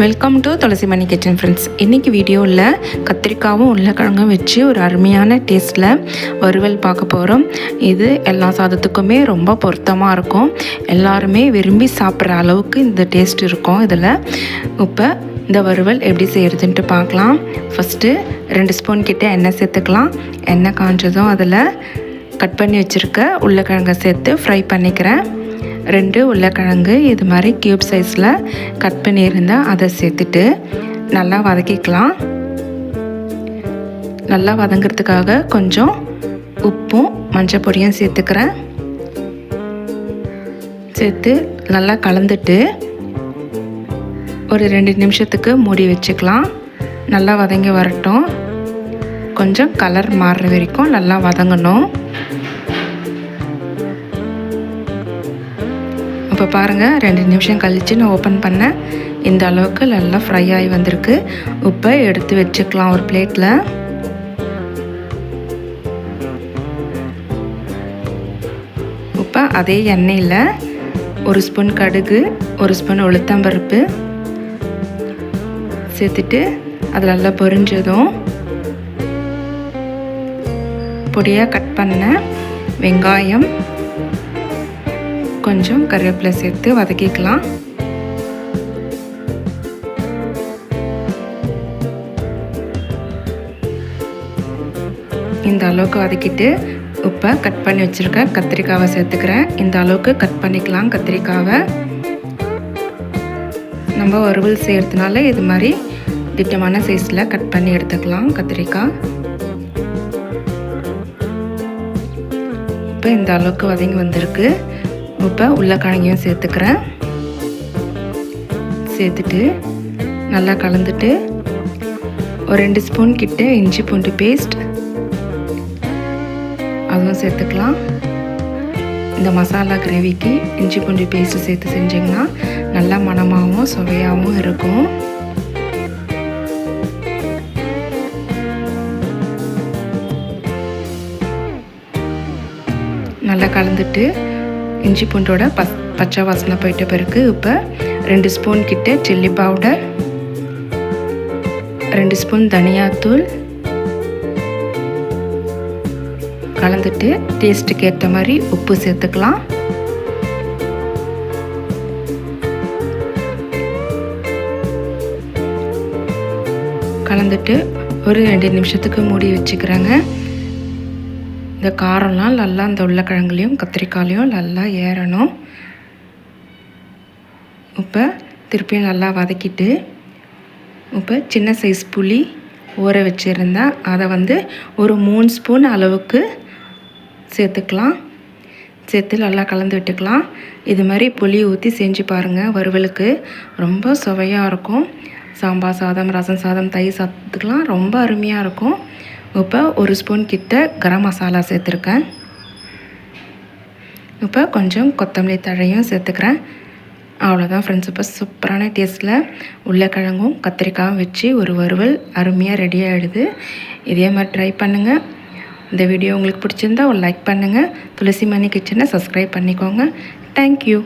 Welcome to Thulasi Mani kitchen friends இன்றைக்கி வீடியோவில் கத்திரிக்காவும் உருளைக்கிழங்கும் வச்சு ஒரு அருமையான டேஸ்ட்டில் வறுவல் பார்க்க போகிறோம் இது எல்லா சாதத்துக்குமே ரொம்ப பொருத்தமாக இருக்கும். எல்லாருமே விரும்பி சாப்பிட்ற அளவுக்கு இந்த டேஸ்ட் இருக்கும் இதில். இப்போ இந்த வறுவல் எப்படி செய்கிறதுன்ட்டு பார்க்கலாம். ஃபஸ்ட்டு ரெண்டு ஸ்பூன் கிட்டே எண்ணெய் சேர்த்துக்கலாம். எண்ணெய் காஞ்சதும் அதில் கட் பண்ணி வச்சுருக்க உருளைக்கிழங்கை சேர்த்து ஃப்ரை பண்ணிக்கிறேன். ரெண்டு உருளைக்கிழங்கு இது மாதிரி க்யூப் சைஸில் கட் பண்ணியிருந்தால் அதை சேர்த்துட்டு நல்லா வதக்கிக்கலாம். நல்லா வதங்கிறதுக்காக கொஞ்சம் உப்பும் மஞ்சள் பொடியும் சேர்த்துக்கிறேன். சேர்த்து நல்லா கலந்துட்டு ஒரு ரெண்டு நிமிஷத்துக்கு மூடி வச்சுக்கலாம். நல்லா வதங்கி வரட்டும். கொஞ்சம் கலர் மாறுற வரைக்கும் நல்லா வதங்கணும். இப்போ பாருங்கள் ரெண்டு நிமிஷம் கழித்து நான் ஓப்பன் பண்ணேன். இந்த அளவுக்கு நல்லா ஃப்ரை ஆகி வந்திருக்கு. உப்பை எடுத்து வச்சுக்கலாம் ஒரு பிளேட்டில் உப்பை அதே எண்ணெயில் ஒரு ஸ்பூன் கடுகு ஒரு ஸ்பூன் உளுத்தம்பருப்பு சேர்த்துட்டு அது நல்லா பொரிஞ்சதும் பொடியாக கட் பண்ண வெங்காயம் கொஞ்சம் கருவேப்பிலை சேர்த்து வதக்கிக்கலாம். இந்த அளவுக்கு வதக்கிட்டு உப்பை கட் பண்ணி வச்சுருக்க கத்திரிக்காவை சேர்த்துக்கிறேன். இந்த அளவுக்கு கட் பண்ணிக்கலாம் கத்திரிக்காவை. நம்ம வறுவல் செய்கிறதுனால இது மாதிரி திட்டமான சைஸில் கட் பண்ணி எடுத்துக்கலாம் கத்திரிக்காய். இப்போ இந்த அளவுக்கு வதங்கி வந்திருக்கு. இப்போ உள்ளக்கிழங்கையும் சேர்த்துக்கிறேன். சேர்த்துட்டு நல்லா கலந்துட்டு ஒரு ரெண்டு ஸ்பூன் கிட்ட இஞ்சி பூண்டு பேஸ்ட் அதுவும் சேர்த்துக்கலாம். இந்த மசாலா கிரேவிக்கு இஞ்சி பூண்டு பேஸ்ட்டு சேர்த்து செஞ்சிங்கன்னா நல்லா மணமாகவும் சுவையாகவும் இருக்கும். நல்லா கலந்துட்டு இஞ்சி பூண்டோட பஸ் பச்சை வாசனை போயிட்ட பிறகு இப்போ ரெண்டு ஸ்பூன் கிட்ட சில்லி பவுடர் ரெண்டு ஸ்பூன் தனியாத்தூள் கலந்துட்டு டேஸ்ட்டுக்கு ஏற்ற மாதிரி உப்பு சேர்த்துக்கலாம். கலந்துட்டு ஒரு ரெண்டு நிமிஷத்துக்கு மூடி வச்சுக்கிறேங்க. இந்த காரம்லாம் நல்லா அந்த உருளைக்கிழங்குலையும் கத்திரிக்காயிலையும் நல்லா ஏறணும். இப்போ திருப்பியும் நல்லா வதக்கிட்டு இப்போ சின்ன சைஸ் புளி ஊற வச்சுருந்தேன் அதை வந்து ஒரு மூணு ஸ்பூன் அளவுக்கு சேர்த்துக்கலாம். சேர்த்து நல்லா கலந்து விட்டுக்கலாம். இது மாதிரி புளி ஊற்றி செஞ்சு பாருங்கள் வறுவலுக்கு ரொம்ப சுவையாக இருக்கும். சாம்பார் சாதம் ரசம் சாதம் தயிர் சாதத்துக்கெலாம் ரொம்ப அருமையாக இருக்கும். இப்போ ஒரு ஸ்பூன் கிட்ட கரம் மசாலா சேர்த்துருக்கேன். இப்போ கொஞ்சம் கொத்தமல்லி தழையும் சேர்த்துக்கிறேன். அவ்வளோதான் ஃப்ரெண்ட்ஸ் இப்போ சூப்பரான டேஸ்ட்டில் உருளைக்கிழங்கும் கத்திரிக்காயும் வச்சு ஒரு வறுவல் அருமையாக ரெடி ஆகிடுது இதே மாதிரி ட்ரை பண்ணுங்கள் இந்த வீடியோ உங்களுக்கு பிடிச்சிருந்தா ஒரு லைக் பண்ணுங்கள் துளசி மணி கிச்சனை சப்ஸ்கிரைப் பண்ணிக்கோங்க தேங்க்யூ